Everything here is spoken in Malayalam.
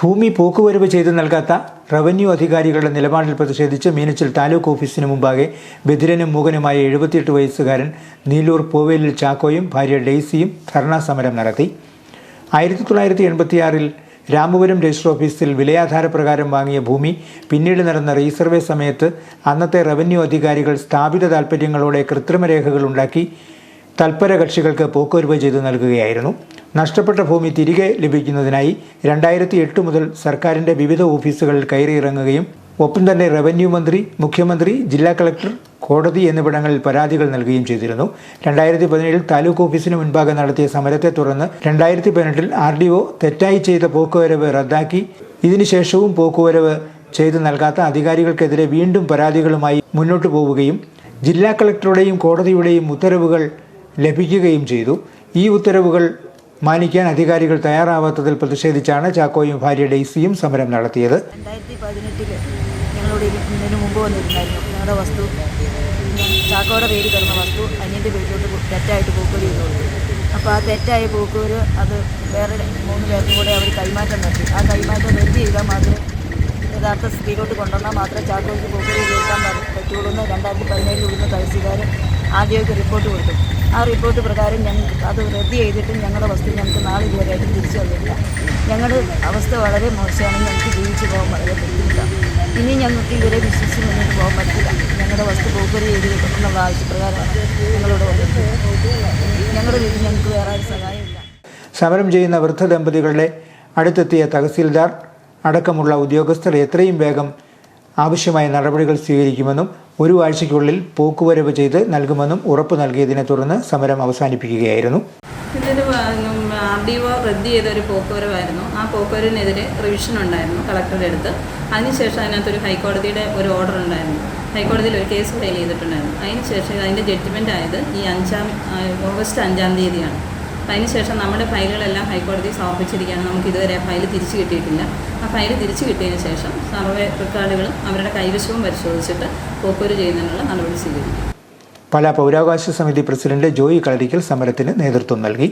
ഭൂമി പോക്കുവരവ് ചെയ്തു നൽകാത്ത റവന്യൂ അധികാരികളുടെ നിലപാടിൽ പ്രതിഷേധിച്ച് മീനച്ചിൽ താലൂക്ക് ഓഫീസിന് മുമ്പാകെ ബദിരനും മൂകനുമായ എഴുപത്തിയെട്ട് വയസ്സുകാരൻ നീലൂർ പോവേലിൽ ചാക്കോയും ഭാര്യ ഡെയ്സിയും ധർണാ സമരം നടത്തി. ആയിരത്തി തൊള്ളായിരത്തി എൺപത്തിയാറിൽ രാമപുരം രജിസ്റ്റർ ഓഫീസിൽ വിലയാധാരപ്രകാരം വാങ്ങിയ ഭൂമി പിന്നീട് നടന്ന റീസർവേ സമയത്ത് അന്നത്തെ റവന്യൂ അധികാരികൾ സ്ഥാപിത താൽപ്പര്യങ്ങളോടെ കൃത്രിമരേഖകൾ ഉണ്ടാക്കി തൽപര കക്ഷികൾക്ക് പോക്കുവരവ് ചെയ്തു നൽകുകയായിരുന്നു. നഷ്ടപ്പെട്ട ഭൂമി തിരികെ ലഭിക്കുന്നതിനായി രണ്ടായിരത്തി എട്ട് മുതൽ സർക്കാരിന്റെ വിവിധ ഓഫീസുകളിൽ കയറിയിറങ്ങുകയും ഒപ്പം തന്നെ റവന്യൂ മന്ത്രി മുഖ്യമന്ത്രി ജില്ലാ കളക്ടർ കോടതി എന്നിവിടങ്ങളിൽ പരാതികൾ നൽകുകയും ചെയ്തിരുന്നു. രണ്ടായിരത്തി പതിനേഴിൽ താലൂക്ക് ഓഫീസിന് മുൻപാകെ നടത്തിയ സമരത്തെ തുടർന്ന് രണ്ടായിരത്തി പതിനെട്ടിൽ ആർ ഡി ഒ തെറ്റായി ചെയ്ത പോക്കുവരവ് റദ്ദാക്കി. ഇതിനുശേഷവും പോക്കുവരവ് ചെയ്തു നൽകാത്ത അധികാരികൾക്കെതിരെ വീണ്ടും പരാതികളുമായി മുന്നോട്ടു പോവുകയും ജില്ലാ കളക്ടറുടെയും കോടതിയുടെയും ഉത്തരവുകൾ ലഭിക്കുകയും ചെയ്തു. ഈ ഉത്തരവുകൾ മാനിക്കാൻ അധികാരികൾ തയ്യാറാവാത്തതിൽ പ്രതിഷേധിച്ചാണ് ചാക്കോയും ഭാര്യ ഡെയ്സിയും സമരം നടത്തിയത്. ഇതിന് ഞങ്ങളുടെ വസ്തു ചാക്കോയുടെ പേര് കിടന്ന വസ്തു അനിയന്റെ പേരിലോട്ട് തെറ്റായിട്ട് പോക്കുവരി ചെയ്തുകൊണ്ട് അപ്പോൾ ആ തെറ്റായ പോക്കുവര് അത് വേറെ മൂന്ന് പേർക്കും കൂടെ അവർ കൈമാറ്റം നടത്തി. ആ കൈമാറ്റം നിർത്തി ചെയ്താൽ മാത്രമേ യഥാർത്ഥ സ്ഥിതിയിലോട്ട് കൊണ്ടുവന്നാൽ മാത്രമേ ചാക്കോയ്ക്ക് പോക്കുവരി പ- പറ്റുള്ളൂ എന്ന് രണ്ടായിരത്തി പതിനേഴിൽ ഇവിടുന്ന് തഹസീൽദാർ ആദ്യമൊക്കെ റിപ്പോർട്ട് കൊടുത്തു. ആ റിപ്പോർട്ട് പ്രകാരം ഞങ്ങൾക്ക് അത് റദ്ദ് ചെയ്തിട്ട് ഞങ്ങളുടെ വസ്തു ഞങ്ങൾക്ക് നാളെ ഇതുവരെയായിട്ടും തിരിച്ചു തന്നില്ല ഞങ്ങളുടെ അവസ്ഥ വളരെ മോശമാണ് ഞങ്ങൾക്ക് ജീവിച്ചു പോകാൻ വളരെ ബുദ്ധിമുട്ടാണ് ഇനി ഞങ്ങൾക്ക് ഇവരെ വിശ്വസിച്ച് മുന്നോട്ട് പോകാൻ പറ്റില്ല. ഞങ്ങളുടെ വസ്തു പോക്കറി ചെയ്ത് കിട്ടണമെന്നുള്ള ആവശ്യപ്രകാരമാണ് ഞങ്ങളോട് വന്നത്. ഞങ്ങളുടെ വീട്ടിൽ ഞങ്ങൾക്ക് വേറെ ആരും സഹായമില്ല. സമരം ചെയ്യുന്ന വൃദ്ധ ദമ്പതികളുടെ അടുത്തെത്തിയ തഹസീൽദാർ അടക്കമുള്ള ഉദ്യോഗസ്ഥർ എത്രയും വേഗം ആവശ്യമായ നടപടികൾ സ്വീകരിക്കുമെന്നും ഒരു ആഴ്ചയ്ക്കുള്ളിൽ പോക്കുവരവ് ചെയ്ത് നൽകുമെന്നും ഉറപ്പു നൽകിയതിനെ തുടർന്ന് സമരം അവസാനിപ്പിക്കുകയായിരുന്നു. ആർ ഡി ഒ റദ്ദ് ചെയ്ത ഒരു പോക്കുവരവായിരുന്നു. ആ പോക്കുവരവിനെതിരെ റിവിഷൻ ഉണ്ടായിരുന്നു കളക്ടറുടെ അടുത്ത്. അതിനുശേഷം അതിനകത്തൊരു ഹൈക്കോടതിയുടെ ഒരു ഓർഡർ ഉണ്ടായിരുന്നു. ഹൈക്കോടതിയിൽ ഒരു കേസ് ഫയൽ ചെയ്തിട്ടുണ്ടായിരുന്നു. അതിനുശേഷം അതിന്റെ ജഡ്ജ്മെന്റ് ആയത് ഈ അഞ്ചാം ഓഗസ്റ്റ് അഞ്ചാം തീയതിയാണ്. അതിനുശേഷം നമ്മുടെ ഫയലുകളെല്ലാം ഹൈക്കോടതി സമർപ്പിച്ചിരിക്കുകയാണ്. നമുക്ക് ഇതുവരെ ഫയൽ തിരിച്ചു കിട്ടിയിട്ടില്ല. ആ ഫയൽ തിരിച്ചു കിട്ടിയതിന് ശേഷം സർവേ റെക്കോർഡുകളും അവരുടെ കൈവശവും പരിശോധിച്ചിട്ട് പോക്കൂര് ചെയ്യുന്നതിനുള്ള നടപടി സ്വീകരിക്കും. പല പൗരാവകാശ സമിതി പ്രസിഡന്റ് ജോയി കളരിക്കൽ സമരത്തിന് നേതൃത്വം നൽകി.